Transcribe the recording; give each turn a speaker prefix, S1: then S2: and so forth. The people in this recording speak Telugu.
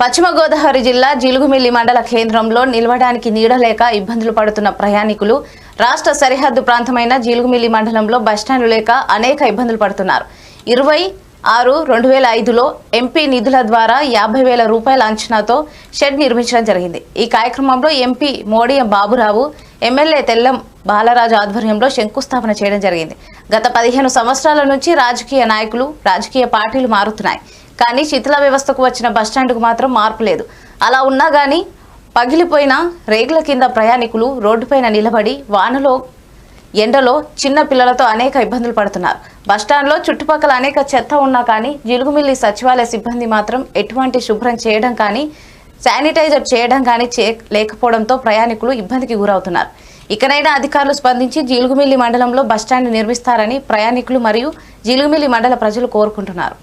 S1: పశ్చిమ గోదావరి జిల్లా జిలుగుమిల్లి మండల కేంద్రంలో నిలవడానికి నీడలేక ఇబ్బందులు పడుతున్న ప్రయాణికులు రాష్ట్ర సరిహద్దు ప్రాంతమైన జిలుగుమిల్లి మండలంలో బస్టాండ్లు లేక అనేక ఇబ్బందులు పడుతున్నారు. ఇరవై ఆరు రెండు వేల ఐదులో ఎంపీ నిధుల ద్వారా యాభై వేల రూపాయల అంచనాతో షెడ్ నిర్మించడం జరిగింది. ఈ కార్యక్రమంలో ఎంపీ మోడియం బాబురావు ఎమ్మెల్యే తెల్లం బాలరాజు ఆధ్వర్యంలో శంకుస్థాపన చేయడం జరిగింది. గత పదిహేను సంవత్సరాల నుంచి రాజకీయ నాయకులు రాజకీయ పార్టీలు మారుతున్నాయి. కానీ శిథిల వ్యవస్థకు వచ్చిన బస్టాండ్కు మాత్రం మార్పు లేదు. అలా ఉన్నా కానీ పగిలిపోయిన రేగుల కింద ప్రయాణికులు రోడ్డుపైన నిలబడి వానలో ఎండలో చిన్న పిల్లలతో అనేక ఇబ్బందులు పడుతున్నారు. బస్టాండ్లో చుట్టుపక్కల అనేక చెత్త ఉన్నా కానీ జిలుగుమిల్లి సచివాలయ సిబ్బంది మాత్రం ఎటువంటి శుభ్రం చేయడం కానీ శానిటైజర్ చేయడం కానీ చే లేకపోవడంతో ప్రయాణికులు ఇబ్బందికి గురవుతున్నారు. ఇకనైనా అధికారులు స్పందించి జీలుగుమిల్లి మండలంలో బస్టాండ్ నిర్మిస్తారని ప్రయాణికులు మరియు జీలుగుమిల్లి మండల ప్రజలు కోరుకుంటున్నారు.